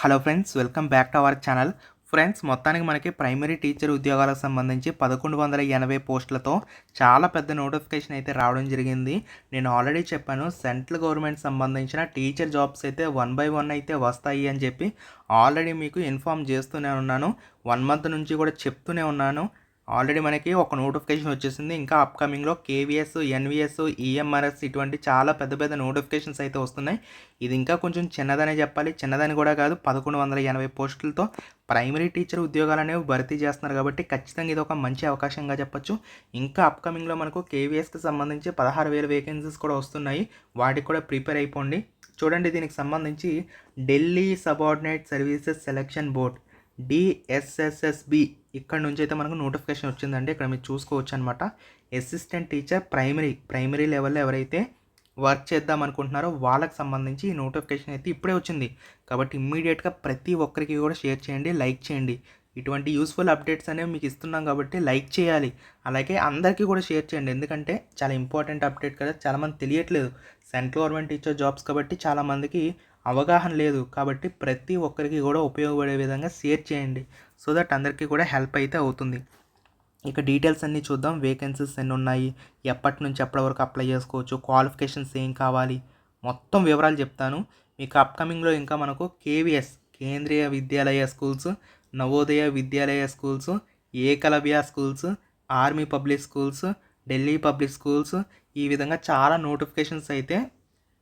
Hello friends welcome back to our channel friends మొత్తానికి మనకి primary teacher ఉద్యోగాలకు సంబంధించి పదకొండు వందల ఎనభై పోస్టులతో చాలా పెద్ద నోటిఫికేషన్ అయితే రావడం జరిగింది. నేను ఆల్రెడీ చెప్పాను సెంట్రల్ గవర్నమెంట్ సంబంధించిన టీచర్ జాబ్స్ అయితే వన్ బై వన్ అయితే వస్తాయి అని చెప్పి ఆల్రెడీ మీకు ఇన్ఫామ్ చేస్తూనే ఉన్నాను. వన్ మంత్ నుంచి కూడా చెప్తూనే ఉన్నాను. ఆల్రెడీ మనకి ఒక నోటిఫికేషన్ వచ్చేసింది. ఇంకా అప్కమింగ్లో కేవీఎస్ ఎన్విఎస్ ఈఎంఆర్ఎస్ ఇటువంటి చాలా పెద్ద పెద్ద నోటిఫికేషన్స్ అయితే వస్తున్నాయి. ఇది ఇంకా కొంచెం చిన్నదనే చెప్పాలి. చిన్నదని కూడా కాదు పదకొండు వందల ఎనభై పోస్టులతో ప్రైమరీ టీచర్ ఉద్యోగాలు అనేవి భర్తీ చేస్తున్నారు కాబట్టి ఖచ్చితంగా ఇది ఒక మంచి అవకాశంగా చెప్పొచ్చు. ఇంకా అప్కమింగ్లో మనకు కేవీఎస్కి సంబంధించి పదహారు వేల వేకెన్సీస్ కూడా వస్తున్నాయి. వాటికి కూడా ప్రిపేర్ అయిపోండి. చూడండి దీనికి సంబంధించి Delhi subordinate services selection board DSSSB ఇక్కడ నుంచి అయితే మనకు నోటిఫికేషన్ వచ్చిందండి. ఇక్కడ మీరు చూసుకోవచ్చు అనమాట అసిస్టెంట్ టీచర్ ప్రైమరీ ప్రైమరీ లెవెల్లో ఎవరైతే వర్క్ చేద్దాం అనుకుంటున్నారో వాళ్ళకి సంబంధించి ఈ నోటిఫికేషన్ అయితే ఇప్పుడే వచ్చింది. కాబట్టి ఇమ్మీడియట్గా ప్రతి ఒక్కరికి కూడా షేర్ చేయండి లైక్ చేయండి. ఇటువంటి యూస్ఫుల్ అప్డేట్స్ అనేవి మీకు ఇస్తున్నాం కాబట్టి లైక్ చేయాలి. అలాగే అందరికీ కూడా షేర్ చేయండి. ఎందుకంటే చాలా ఇంపార్టెంట్ అప్డేట్ కదా చాలామంది తెలియట్లేదు. సెంట్రల్ గవర్నమెంట్ టీచర్ జాబ్స్ కాబట్టి చాలామందికి అవగాహన లేదు కాబట్టి ప్రతి ఒక్కరికి కూడా ఉపయోగపడే విధంగా షేర్ చేయండి. సో దట్ అందరికీ కూడా హెల్ప్ అయితే అవుతుంది. ఇక డీటెయిల్స్ అన్నీ చూద్దాం. వేకెన్సీస్ ఎన్ని ఉన్నాయి? ఎప్పటి నుంచి ఎప్పటి వరకు అప్లై చేసుకోవచ్చు? క్వాలిఫికేషన్స్ ఏం కావాలి? మొత్తం వివరాలు చెప్తాను. మీకు అప్కమింగ్లో ఇంకా మనకు KVS Kendriya Vidyalaya schools Navodaya Vidyalaya schools Eklavya schools army public schools Delhi public schools ఈ విధంగా చాలా నోటిఫికేషన్స్ అయితే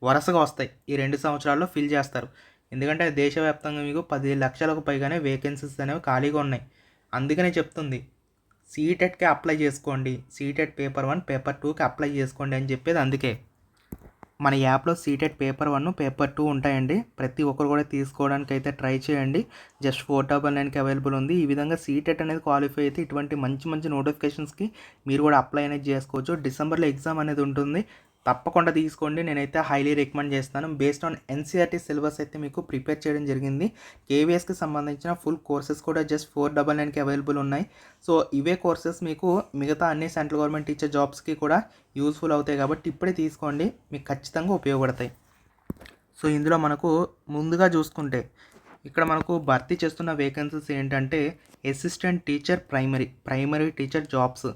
వరుసగా వస్తాయి. ఈ రెండు సంవత్సరాల్లో ఫిల్ చేస్తారు. ఎందుకంటే దేశవ్యాప్తంగా మీకు పది లక్షలకు పైగానే వేకెన్సీస్ అనేవి ఖాళీగా ఉన్నాయి. అందుకనే చెప్తుంది. సీటెట్కి అప్లై చేసుకోండి. సీటెట్ పేపర్ వన్ పేపర్ టూకి అప్లై చేసుకోండి అని చెప్పేది అందుకే. మన యాప్లో CTET paper one paper two ఉంటాయండి. ప్రతి ఒక్కరు కూడా తీసుకోవడానికి అయితే ట్రై చేయండి. జస్ట్ ఫోర్ డబల్ నైన్కి అవైలబుల్ ఉంది. ఈ విధంగా సీటెట్ అనేది క్వాలిఫై అయితే ఇటువంటి మంచి మంచి నోటిఫికేషన్స్కి మీరు కూడా అప్లై అనేది చేసుకోవచ్చు. డిసెంబర్లో ఎగ్జామ్ అనేది ఉంటుంది. తప్పకుండా తీసుకోండి. నేనైతే హైలీ రికమెండ్ చేస్తాను. బేస్డ్ ఆన్ ఎన్సీఆర్టీ సిలబస్ అయితే మీకు ప్రిపేర్ చేయడం జరిగింది. కేవీఎస్కి సంబంధించిన ఫుల్ కోర్సెస్ కూడా జస్ట్ ఫోర్ డబల్ నైన్కి అవైలబుల్ ఉన్నాయి. సో ఇవే కోర్సెస్ మీకు మిగతా అన్ని సెంట్రల్ గవర్నమెంట్ టీచర్ జాబ్స్కి కూడా యూస్ఫుల్ అవుతాయి కాబట్టి ఇప్పుడే తీసుకోండి. మీకు ఖచ్చితంగా ఉపయోగపడతాయి. సో ఇందులో మనకు ముందుగా చూసుకుంటే ఇక్కడ మనకు భర్తీ చేస్తున్న వేకెన్సీస్ ఏంటంటే assistant teacher primary primary teacher jobs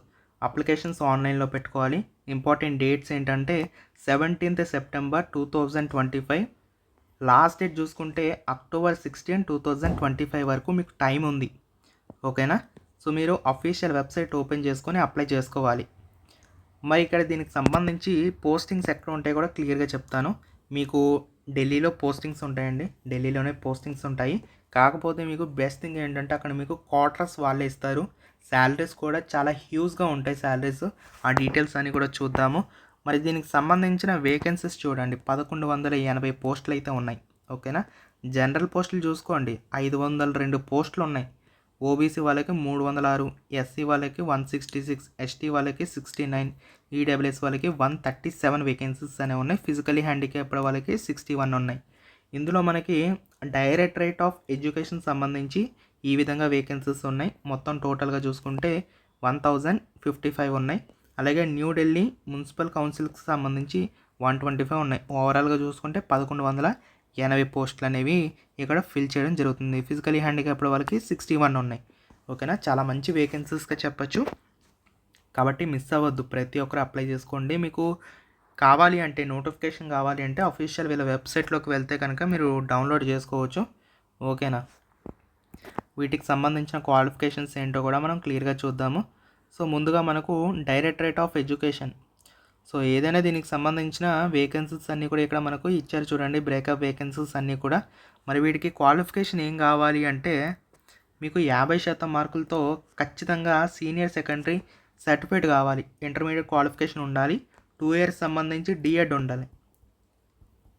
applications ఆన్లైన్లో పెట్టుకోవాలి. ఇంపార్టెంట్ డేట్స్ ఏంటంటే seventeenth September two thousand twenty five. Last date చూసుకుంటే October sixteen two thousand twenty five వరకు మీకు టైం ఉంది. ఓకేనా? సో మీరు అఫీషియల్ వెబ్సైట్ ఓపెన్ చేసుకొని అప్లై చేసుకోవాలి. మరి ఇక్కడ దీనికి సంబంధించి పోస్టింగ్స్ ఎక్కడ ఉంటాయి కూడా క్లియర్గా చెప్తాను. మీకు ఢిల్లీలో పోస్టింగ్స్ ఉంటాయండి. ఢిల్లీలోనే పోస్టింగ్స్ ఉంటాయి. కాకపోతే మీకు బెస్ట్ థింగ్ ఏంటంటే అక్కడ మీకు క్వార్టర్స్ వాళ్ళే ఇస్తారు. శాలరీస్ కూడా చాలా హ్యూజ్గా ఉంటాయి శాలరీస్ ఆ డీటెయిల్స్ అన్నీ కూడా చూద్దాము. మరి దీనికి సంబంధించిన వేకెన్సీస్ చూడండి. పదకొండు వందల ఎనభై పోస్టులు అయితే ఉన్నాయి. ఓకేనా? జనరల్ పోస్టులు చూసుకోండి. ఐదు వందల రెండు పోస్టులు ఉన్నాయి. ఓబీసీ వాళ్ళకి మూడు వందల ఆరు ఎస్సీ వాళ్ళకి వన్ సిక్స్టీ సిక్స్ ఎస్టీ వాళ్ళకి సిక్స్టీ నైన్ ఈడబ్ల్యూఎస్ వాళ్ళకి వన్ థర్టీ సెవెన్ వేకెన్సీస్ అనేవి ఉన్నాయి. ఫిజికలీ హ్యాండిక్యాప్డ్ వాళ్ళకి సిక్స్టీ వన్ ఉన్నాయి. ఇందులో మనకి డైరెక్టరేట్ ఆఫ్ ఎడ్యుకేషన్ సంబంధించి ఈ విధంగా వేకెన్సీస్ ఉన్నాయి. మొత్తం టోటల్గా చూసుకుంటే వన్ థౌజండ్ ఫిఫ్టీ ఫైవ్ ఉన్నాయి. అలాగే న్యూఢిల్లీ మున్సిపల్ కౌన్సిల్కి సంబంధించి వన్ ట్వంటీ ఫైవ్ ఉన్నాయి. ఓవరాల్గా చూసుకుంటే పదకొండు వందల ఎనభై పోస్టులు అనేవి ఇక్కడ ఫిల్ చేయడం జరుగుతుంది. ఫిజికలీ హ్యాండిక్యాప్డ్ వాళ్ళకి సిక్స్టీ వన్ ఉన్నాయి. ఓకేనా చాలా మంచి వేకెన్సీస్గా చెప్పచ్చు. కాబట్టి మిస్ అవ్వద్దు. ప్రతి ఒక్కరు అప్లై చేసుకోండి. మీకు కావాలి అంటే నోటిఫికేషన్ కావాలి అంటే అఫీషియల్ వీళ్ళ వెబ్సైట్లోకి వెళ్తే కనుక మీరు డౌన్లోడ్ చేసుకోవచ్చు. ఓకేనా వీటికి సంబంధించిన క్వాలిఫికేషన్స్ ఏంటో కూడా మనం క్లియర్గా చూద్దాము. సో ముందుగా మనకు డైరెక్టరేట్ ఆఫ్ ఎడ్యుకేషన్. సో ఏదైనా దీనికి సంబంధించిన వేకెన్సీస్ అన్నీ కూడా ఇక్కడ మనకు ఇచ్చారు చూడండి బ్రేకప్ వేకెన్సీస్ అన్నీ కూడా. మరి వీటికి క్వాలిఫికేషన్ ఏం కావాలి అంటే మీకు యాభై శాతం మార్కులతో ఖచ్చితంగా సీనియర్ సెకండరీ సర్టిఫికేట్ కావాలి. ఇంటర్మీడియట్ క్వాలిఫికేషన్ ఉండాలి. టూ ఇయర్స్ సంబంధించి డిఎడ్ ఉండాలి.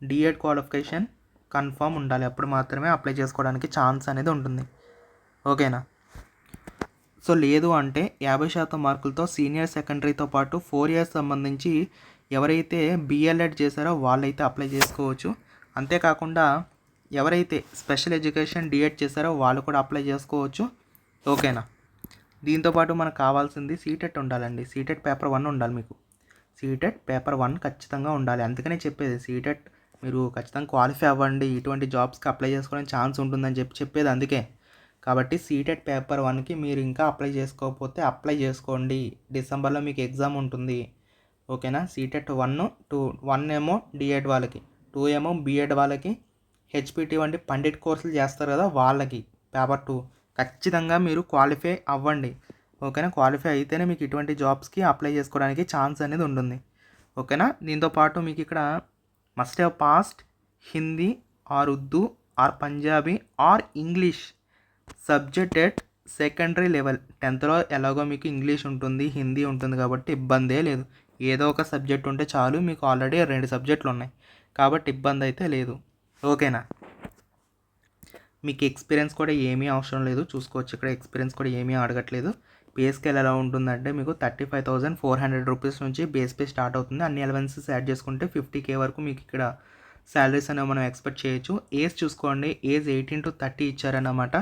డిఎడ్ క్వాలిఫికేషన్ కన్ఫామ్ ఉండాలి. అప్పుడు మాత్రమే అప్లై చేసుకోవడానికి ఛాన్స్ అనేది ఉంటుంది. ఓకేనా? సో లేదు అంటే యాభై శాతం మార్కులతో సీనియర్ సెకండరీతో పాటు ఫోర్ ఇయర్స్ సంబంధించి ఎవరైతే బిఎల్ఎడ్ చేశారో వాళ్ళైతే అప్లై చేసుకోవచ్చు. అంతేకాకుండా ఎవరైతే స్పెషల్ ఎడ్యుకేషన్ డిఎడ్ చేశారో వాళ్ళు కూడా అప్లై చేసుకోవచ్చు. ఓకేనా? దీంతోపాటు మనకు కావాల్సింది సీటెట్ ఉండాలండి. సీటెట్ పేపర్ వన్ ఉండాలి మీకు. సీటెట్ పేపర్ వన్ ఖచ్చితంగా ఉండాలి. అందుకనే చెప్పేది సీటెట్ మీరు ఖచ్చితంగా క్వాలిఫై అవ్వండి. ఇటువంటి జాబ్స్కి అప్లై చేసుకోవడానికి ఛాన్స్ ఉంటుందని చెప్పి చెప్పేది అందుకే. కాబట్టి సీటెట్ పేపర్ వన్కి మీరు ఇంకా అప్లై చేసుకోకపోతే అప్లై చేసుకోండి. డిసెంబర్లో మీకు ఎగ్జామ్ ఉంటుంది. ఓకేనా? సీటెట్ వన్ టూ వన్ ఏమో డిఎడ్ వాళ్ళకి టూ ఏమో బీఎడ్ వాళ్ళకి హెచ్పిటి వంటి పండిట్ కోర్సులు చేస్తారు కదా వాళ్ళకి పేపర్ టూ. ఖచ్చితంగా మీరు క్వాలిఫై అవ్వండి. ఓకేనా? క్వాలిఫై అయితేనే మీకు ఇటువంటి జాబ్స్కి అప్లై చేసుకోవడానికి ఛాన్స్ అనేది ఉంటుంది. ఓకేనా? దీంతో పాటు మీకు ఇక్కడ must have passed Hindi or Urdu or Punjabi or English subject at secondary level. టెన్త్లో ఎలాగో మీకు ఇంగ్లీష్ ఉంటుంది హిందీ ఉంటుంది కాబట్టి ఇబ్బందే లేదు. ఏదో ఒక సబ్జెక్ట్ ఉంటే చాలు మీకు ఆల్రెడీ రెండు సబ్జెక్టులు ఉన్నాయి. కాబట్టి ఇబ్బంది అయితే లేదు. ఓకేనా? మీకు ఎక్స్పీరియన్స్ కూడా ఏమీ అవసరం లేదు. చూసుకోవచ్చు ఇక్కడ ఎక్స్పీరియన్స్ కూడా ఏమీ అడగట్లేదు. పే స్కేల్ ఎలా ఉంటుందంటే మీకు thirty five thousand four hundred rupees నుంచి బేస్ పే స్టార్ట్ అవుతుంది. అన్ని అలవెన్సెస్ యాడ్ చేసుకుంటే ఫిఫ్టీ కే వరకు మీకు ఇక్కడ శాలరీస్ అనేవి మనం ఎక్స్పెక్ట్ చేయొచ్చు. ఏజ్ చూసుకోండి. Age eighteen to thirty ఇచ్చారన్నమాట.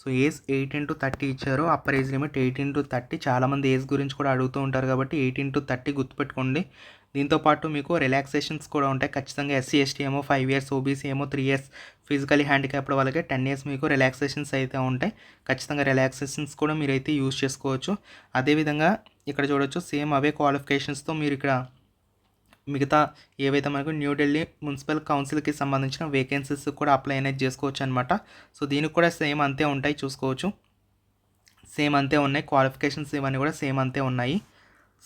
So age eighteen to thirty ఇచ్చారు. Upper age limit eighteen to thirty. చాలామంది ఏజ్ గురించి కూడా అడుగుతూ ఉంటారు కాబట్టి ఎయిటీన్ టు థర్టీ గుర్తుపెట్టుకోండి. దీంతో పాటు మీకు రిలాక్సేషన్స్ కూడా ఉంటాయి. ఖచ్చితంగా ఎస్సీ ఎస్టీ ఏమో ఫైవ్ ఇయర్స్ ఓబీసీ ఏమో త్రీ ఇయర్స్ ఫిజికలీ హ్యాండిక్యాప్డ్ వాళ్ళకి టెన్ ఇయర్స్ మీకు రిలాక్సేషన్స్ అయితే ఉంటాయి. ఖచ్చితంగా రిలాక్సేషన్స్ కూడా మీరైతే యూజ్ చేసుకోవచ్చు. అదేవిధంగా ఇక్కడ చూడొచ్చు సేమ్ అవే క్వాలిఫికేషన్స్తో మీరు ఇక్కడ మిగతా ఏవైతే మనకు న్యూఢిల్లీ మున్సిపల్ కౌన్సిల్కి సంబంధించిన వేకెన్సీస్ కూడా అప్లై అనేది చేసుకోవచ్చు అనమాట సో దీనికి కూడా సేమ్ అంతే ఉంటాయి చూసుకోవచ్చు. సేమ్ అంతే ఉన్నాయి. క్వాలిఫికేషన్స్ ఇవన్నీ కూడా సేమ్ అంతే ఉన్నాయి.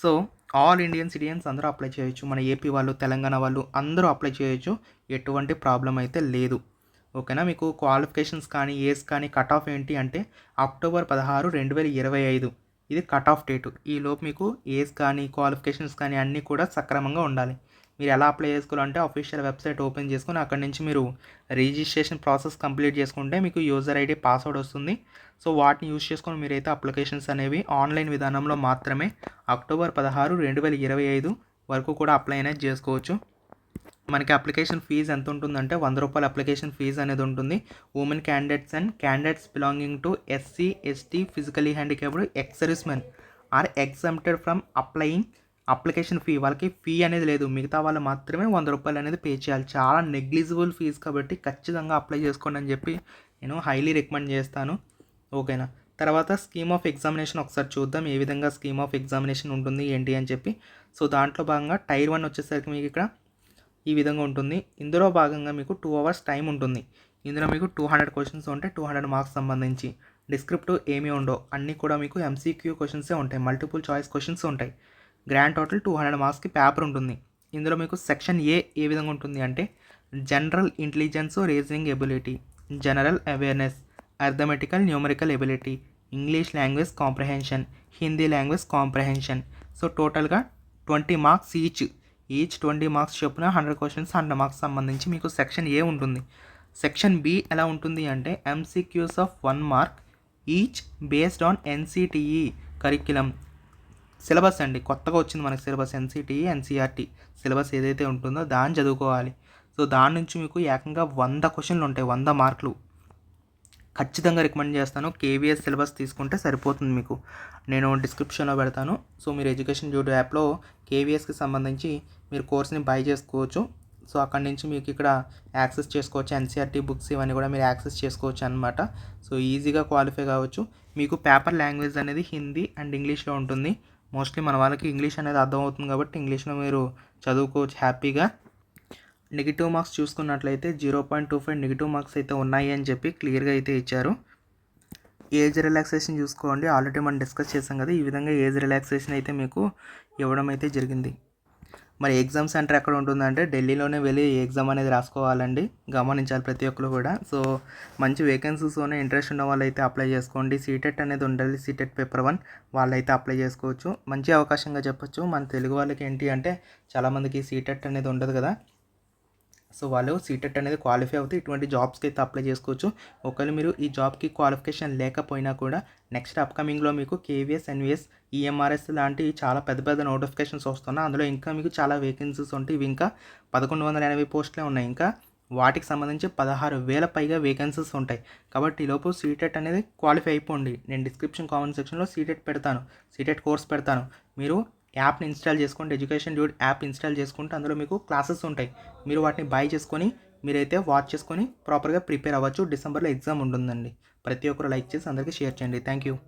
సో ఆల్ ఇండియన్ సిటిజన్స్ అందరూ అప్లై చేయొచ్చు. మన ఏపీ వాళ్ళు తెలంగాణ వాళ్ళు అందరూ అప్లై చేయొచ్చు. ఎటువంటి ప్రాబ్లం అయితే లేదు. ఓకేనా? మీకు క్వాలిఫికేషన్స్ కానీ ఏజ్ కానీ కట్ ఆఫ్ ఏంటి అంటే అక్టోబర్ పదహారు రెండు వేల ఇరవై ఐదు. ఇది కట్ ఆఫ్ డేటు ఈలోపు మీకు ఏజ్ కానీ క్వాలిఫికేషన్స్ కానీ అన్నీ కూడా సక్రమంగా ఉండాలి. మీరు ఎలా అప్లై చేసుకోవాలంటే అఫీషియల్ వెబ్సైట్ ఓపెన్ చేసుకుని అక్కడి నుంచి మీరు రిజిస్ట్రేషన్ ప్రాసెస్ కంప్లీట్ చేసుకుంటే మీకు యూజర్ ఐడి పాస్వర్డ్ వస్తుంది. సో వాటిని యూజ్ చేసుకొని మీరైతే అప్లికేషన్స్ అనేవి ఆన్లైన్ విధానంలో మాత్రమే అక్టోబర్ పదహారు రెండు వేల ఇరవై ఐదు వరకు కూడా అప్లై అనేది చేసుకోవచ్చు. మనకి అప్లికేషన్ ఫీజు ఎంత ఉంటుందంటే వంద రూపాయల అప్లికేషన్ ఫీజు అనేది ఉంటుంది. Women candidates and candidates belonging to SC ST physically handicapped ex men are exempted from applying application fee వాళ్ళకి ఫీ అనేది లేదు. మిగతా వాళ్ళు మాత్రమే వంద రూపాయలు అనేది పే చేయాలి. చాలా నెగ్లిజిబుల్ ఫీజు కాబట్టి ఖచ్చితంగా అప్లై చేసుకోండి అని చెప్పి నేను హైలీ రికమెండ్ చేస్తాను. ఓకేనా తర్వాత స్కీమ్ ఆఫ్ ఎగ్జామినేషన్ ఒకసారి చూద్దాం. ఏ విధంగా స్కీమ్ ఆఫ్ ఎగ్జామినేషన్ ఉంటుంది ఏంటి అని చెప్పి. సో దాంట్లో భాగంగా టైర్ వన్ వచ్చేసరికి మీకు ఇక్కడ ఈ విధంగా ఉంటుంది. ఇందులో భాగంగా మీకు టూ అవర్స్ టైం ఉంటుంది. ఇందులో మీకు టూ హండ్రెడ్ క్వశ్చన్స్ ఉంటాయి. టూ హండ్రెడ్ మార్క్స్ సంబంధించి. డిస్క్రిప్టివ్ ఏమీ ఉండవు. అన్నీ కూడా మీకు ఎంసీక్యూ క్వశ్చన్సే ఉంటాయి. మల్టిపుల్ చాయిస్ క్వశ్చన్స్ ఉంటాయి. గ్రాండ్ టోటల్ టూ హండ్రెడ్ మార్క్స్కి పేపర్ ఉంటుంది. ఇందులో మీకు సెక్షన్ ఏ ఏ విధంగా ఉంటుంది అంటే general intelligence reasoning ability general awareness arithmetical numerical ability English language comprehension Hindi language comprehension so టోటల్గా twenty marks each each twenty marks చొప్పున హండ్రెడ్ క్వశ్చన్స్ హండ్రెడ్ మార్క్స్ సంబంధించి మీకు సెక్షన్ ఏ ఉంటుంది. సెక్షన్ బి ఎలా ఉంటుంది అంటే MCQs of one mark each based on NCTE curriculum syllabus అండి కొత్తగా వచ్చింది మనకి సిలబస్ ఎన్సిటిఈ ఎన్సీఆర్టీ సిలబస్ ఏదైతే ఉంటుందో దాన్ని చదువుకోవాలి. సో దాని నుంచి మీకు ఏకంగా వంద క్వశ్చన్లు ఉంటాయి వంద మార్కులు ఖచ్చితంగా రికమెండ్ చేస్తాను. కేవీఎస్ సిలబస్ తీసుకుంటే సరిపోతుంది మీకు. నేను డిస్క్రిప్షన్లో పెడతాను. సో మీరు ఎడ్యుకేషన్ జూడో యాప్లో కేవీఎస్కి సంబంధించి మీరు కోర్స్ని బై చేసుకోవచ్చు. సో అక్కడి నుంచి మీకు ఇక్కడ యాక్సెస్ చేసుకోవచ్చు. ఎన్సీఆర్టీ బుక్స్ ఇవన్నీ కూడా మీరు యాక్సెస్ చేసుకోవచ్చు అనమాట సో ఈజీగా క్వాలిఫై కావచ్చు. మీకు పేపర్ లాంగ్వేజ్ అనేది హిందీ అండ్ ఇంగ్లీష్లో ఉంటుంది. మోస్ట్లీ మన వాళ్ళకి ఇంగ్లీష్ అనేది అర్థమవుతుంది కాబట్టి ఇంగ్లీష్లో మీరు చదువుకోవచ్చు హ్యాపీగా. నెగిటివ్ మార్క్స్ చూసుకున్నట్లయితే zero point two five negative marks అయితే ఉన్నాయి అని చెప్పి క్లియర్గా అయితే ఇచ్చారు. ఏజ్ రిలాక్సేషన్ చూసుకోండి. ఆల్రెడీ మనం డిస్కస్ చేసాం కదా ఈ విధంగా ఏజ్ రిలాక్సేషన్ అయితే మీకు ఇవ్వడం అయితే జరిగింది. మరి ఎగ్జామ్ సెంటర్ ఎక్కడ ఉంటుందంటే ఢిల్లీలోనే వెళ్ళి ఎగ్జామ్ అనేది రాసుకోవాలండి. గమనించాలి ప్రతి ఒక్కరు కూడా. సో మంచి వేకెన్సీస్లోనే ఇంట్రెస్ట్ ఉన్న వాళ్ళు అయితే అప్లై చేసుకోండి సీటెట్ అనేది ఉండాలి. సీటెట్ పేపర్ వన్ వాళ్ళైతే అప్లై చేసుకోవచ్చు. మంచి అవకాశంగా చెప్పొచ్చు. మన తెలుగు వాళ్ళకి ఏంటి అంటే చాలామందికి సీటెట్ అనేది ఉండదు కదా. సో వాళ్ళు సీటెట్ అనేది క్వాలిఫై అవుతే ఇటువంటి జాబ్స్కి అయితే అప్లై చేసుకోవచ్చు. ఒకవేళ మీరు ఈ జాబ్కి క్వాలిఫికేషన్ లేకపోయినా కూడా నెక్స్ట్ అప్కమింగ్లో మీకు కేవీఎస్ ఎన్విఎస్ ఈఎంఆర్ఎస్ లాంటి చాలా పెద్ద పెద్ద నోటిఫికేషన్స్ వస్తున్నాయి. అందులో ఇంకా మీకు చాలా వేకెన్సీస్ ఉంటాయి. ఇవి ఇంకా పదకొండు వందల ఎనభై పోస్టులే ఉన్నాయి. ఇంకా వాటికి సంబంధించి పదహారు వేల పైగా వేకెన్సీస్ ఉంటాయి. కాబట్టి ఈలోపు సీటెట్ అనేది క్వాలిఫై అయిపోండి. నేను డిస్క్రిప్షన్ కామెంట్ సెక్షన్లో సీటెట్ పెడతాను. సీటెట్ కోర్స్ పెడతాను. మీరు యాప్ని ఇన్స్టాల్ చేసుకుంటే ఎడ్యుకేషన్ డ్యూడ్ యాప్ ఇన్స్టాల్ చేసుకుంటే అందులో మీకు క్లాసెస్ ఉంటాయి. మీరు వాటిని బై చేసుకొని మీరైతే వాచ్ చేసుకొని ప్రాపర్గా ప్రిపేర్ అవ్వచ్చు. డిసెంబర్లో ఎగ్జామ్ ఉంటుందండి. ప్రతి ఒక్కరు లైక్ చేసి అందరికీ షేర్ చేయండి. Thank you.